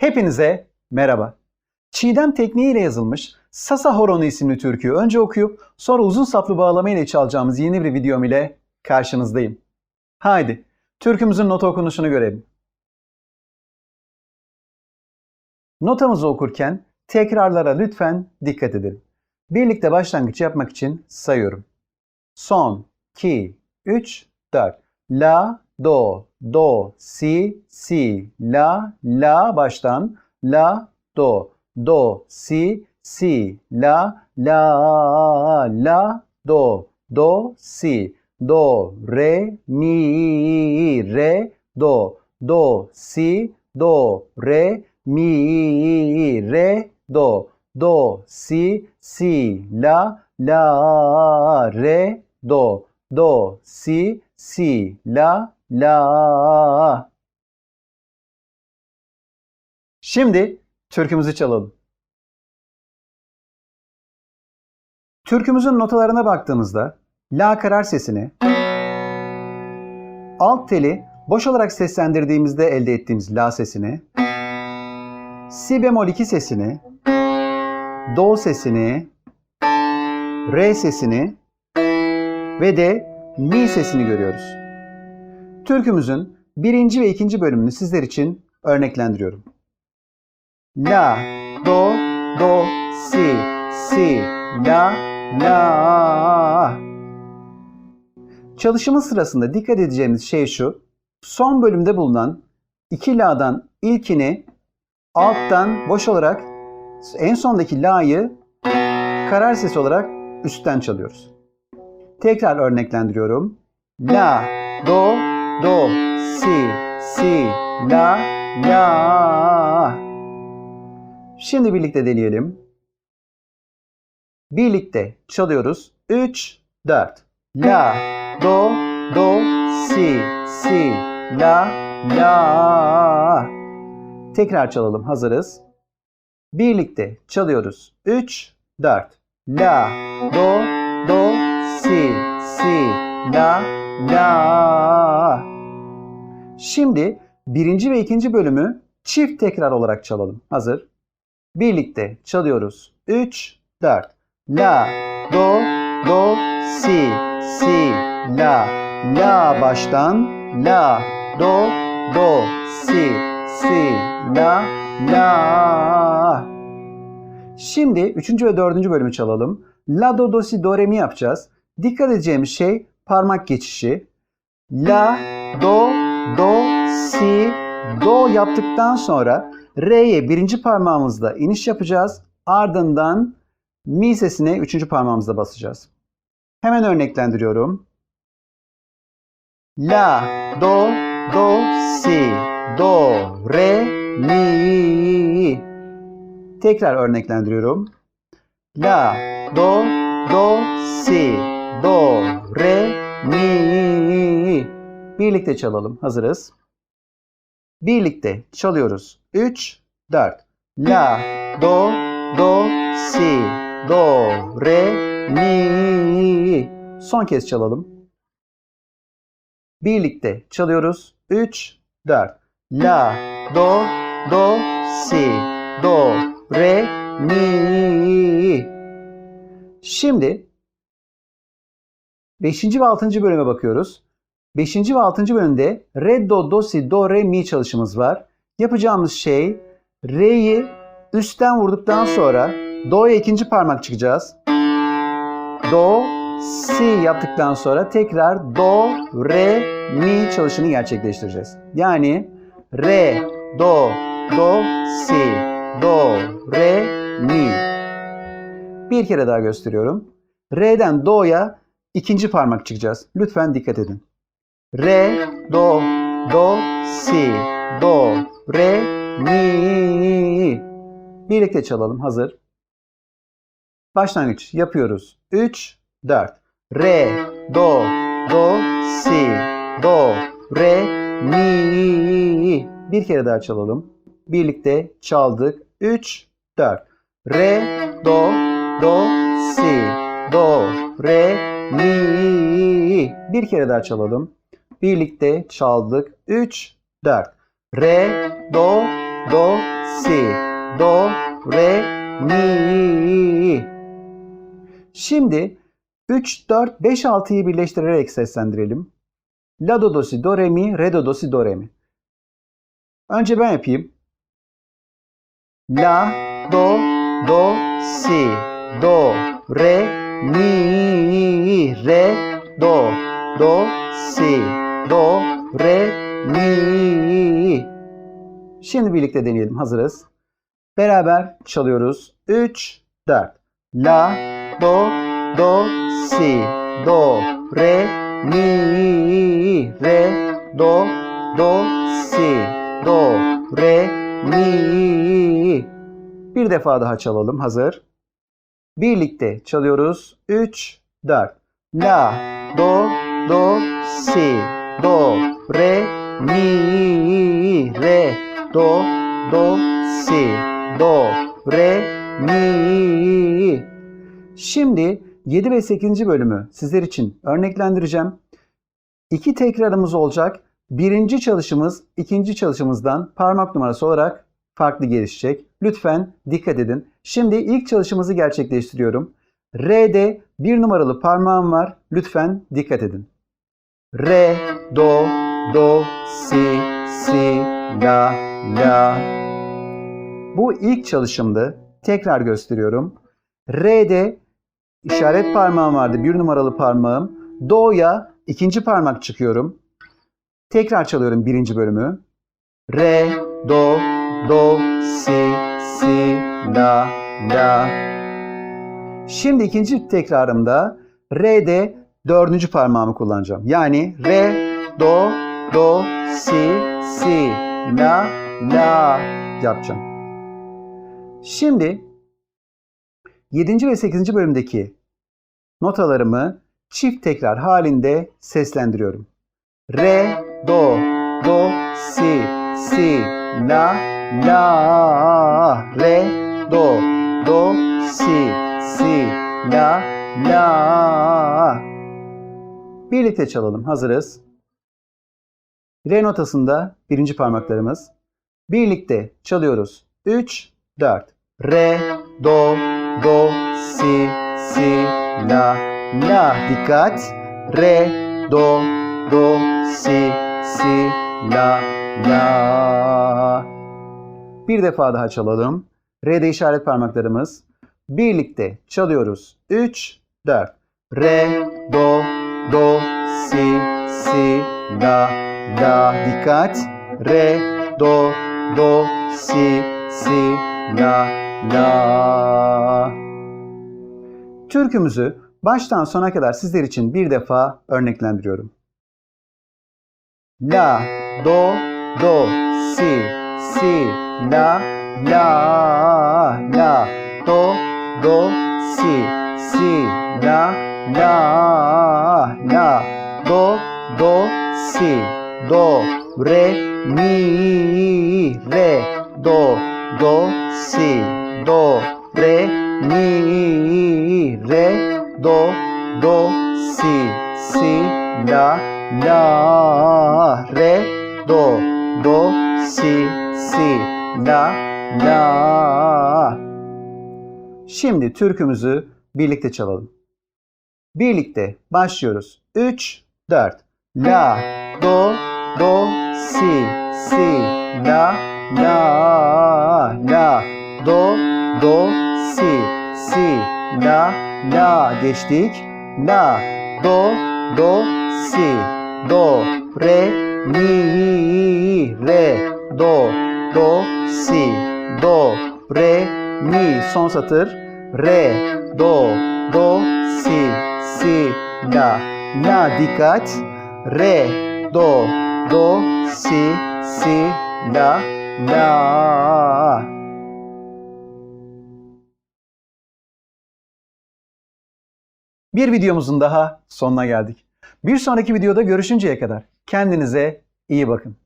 Hepinize merhaba. Çiğdem tekniğiyle yazılmış Sasa Horonu isimli türküyü önce okuyup sonra uzun saplı bağlama ile çalacağımız yeni bir videom ile karşınızdayım. Haydi türkümüzün nota okunuşunu görelim. Notamızı okurken tekrarlara lütfen dikkat edelim. Birlikte başlangıç yapmak için sayıyorum. Son, 2, 3, 4. La, do, do, si, si, la, la baştan. La, do, do, si, si, la, la, la, do, do, si, do, re, mi, re, do, do, si, do, re, mi, re, do, do, si, si, la, la, re, do, do, si, si, la, la. Şimdi türkümüzü çalalım. Türkümüzün notalarına baktığımızda la karar sesini alt teli boş olarak seslendirdiğimizde elde ettiğimiz la sesini si bemol 2 sesini do sesini re sesini ve de mi sesini görüyoruz. Türkümüzün birinci ve ikinci bölümünü sizler için örneklendiriyorum. La, do, do, si, si, la, la. Çalışımın sırasında dikkat edeceğimiz şey şu. Son bölümde bulunan iki la'dan ilkini alttan boş olarak en sondaki la'yı karar sesi olarak üstten çalıyoruz. Tekrar örneklendiriyorum. La, do, do, si, si, la, la. Şimdi birlikte deneyelim. Birlikte çalıyoruz. 3, 4. La, do, do, si, si, la, la. Tekrar çalalım. Hazırız. Birlikte çalıyoruz. 3, 4. La, do, do, si, si, la, la. Şimdi birinci ve ikinci bölümü çift tekrar olarak çalalım. Hazır. Birlikte çalıyoruz. 3, 4. La, do, do, si, si, la, la baştan. La, do, do, si, si, la, la. Şimdi üçüncü ve dördüncü bölümü çalalım. La, do, do, si, do, re, mi yapacağız. Dikkat edeceğimiz şey parmak geçişi. La, do, do, si, do yaptıktan sonra re'ye birinci parmağımızla iniş yapacağız. Ardından mi sesine üçüncü parmağımızla basacağız. Hemen örneklendiriyorum. La, do, do, si, do, re, mi. Tekrar örneklendiriyorum. La, do, do, si, do, re, mi. Birlikte çalalım. Hazırız. Birlikte çalıyoruz. 3, 4. La, do, do, si, do, re, mi. Son kez çalalım. Birlikte çalıyoruz. 3, 4. La, do, do, si, do, re, mi. Şimdi 5. ve 6. bölüme bakıyoruz. 5. ve 6. bölümde re, do, do, si, do, re, mi çalışımız var. Yapacağımız şey re'yi üstten vurduktan sonra do'ya ikinci parmak çıkacağız. Do, si yaptıktan sonra tekrar do, re, mi çalışını gerçekleştireceğiz. Yani re, do, do, si, do, re, mi. Bir kere daha gösteriyorum. Re'den do'ya ikinci parmak çıkacağız. Lütfen dikkat edin. Re, do, do, si, do, re, mi. Birlikte çalalım. Hazır. Başlangıç yapıyoruz. 3, 4. Re, do, do, si, do, re, mi. Bir kere daha çalalım. Birlikte çaldık. 3, 4. Re, do, do, si, do, re, mi. Bir kere daha çalalım. Birlikte çaldık. 3, 4. Re, do, do, si, do, re, mi. Şimdi 3, 4, 5, 6'yı birleştirerek seslendirelim. La, do, do, si, do, re, mi, re, do, do, si, do, re, mi. Önce ben yapayım. La, do, do, si, do, re, mi, re, do, do, si, do, re, mi. Şimdi birlikte deneyelim. Hazırız. Beraber çalıyoruz. 3, 4. La, do, do, si, do, re, mi, re, do, do, si, do, re, mi. Bir defa daha çalalım. Hazır. Birlikte çalıyoruz. 3, 4. La, do, do, si, do, re, mi, re, do, do, si, do, re, mi. Şimdi 7 ve 8. bölümü sizler için örneklendireceğim. İki tekrarımız olacak. Birinci çalışımız ikinci çalışımızdan parmak numarası olarak farklı gelişecek. Lütfen dikkat edin. Şimdi ilk çalışımızı gerçekleştiriyorum. Re'de bir numaralı parmağım var. Lütfen dikkat edin. Re, do, do, si, si, la, la. Bu ilk çalışımdı. Tekrar gösteriyorum. Re'de işaret parmağım vardı. Bir numaralı parmağım. Do'ya ikinci parmak çıkıyorum. Tekrar çalıyorum birinci bölümü. Re, do, do, si, si, la, la. Şimdi ikinci tekrarımda Re'de dördüncü parmağımı kullanacağım. Yani Re, do, do, si, si, la, la yapacağım. Şimdi 7. ve 8. bölümdeki notalarımı çift tekrar halinde seslendiriyorum. Re, do, do, si, si, la, la, re, do, do, si, si, la, la. Birlikte çalalım. Hazırız. Re notasında birinci parmaklarımız. Birlikte çalıyoruz. 3, 4. Re, do, do, si, si, la, la. Dikkat. Re, do, do, si, si, la, la. Bir defa daha çalalım. Re'de işaret parmaklarımız. Birlikte çalıyoruz. 3, 4. Re, do, do, si, si, la, la. Dikkat. Re, do, do, si, si, la, la. Türkümüzü baştan sona kadar sizler için bir defa örneklendiriyorum. La, do, do, si, si, la, la, la, do, do, si, si, la, la, la, do, do, si, do, re, mi, re, do, do, si, do, re, mi, re, do, do, si, si, la, la, re, do, do, si, si, la, la. Şimdi türkümüzü birlikte çalalım. Birlikte başlıyoruz. 3, 4. La, do, do, si, si, la, la, la, do, do, si, si, la, la. Geçtik. La, do, do, si, do, re, mi, re, do, do, si, do, re, mi. Son satır. Re, do, do, si, si, la, la. Dikkat. Re, do, do, si, si, la, la. Bir videomuzun daha sonuna geldik. Bir sonraki videoda görüşünceye kadar kendinize iyi bakın.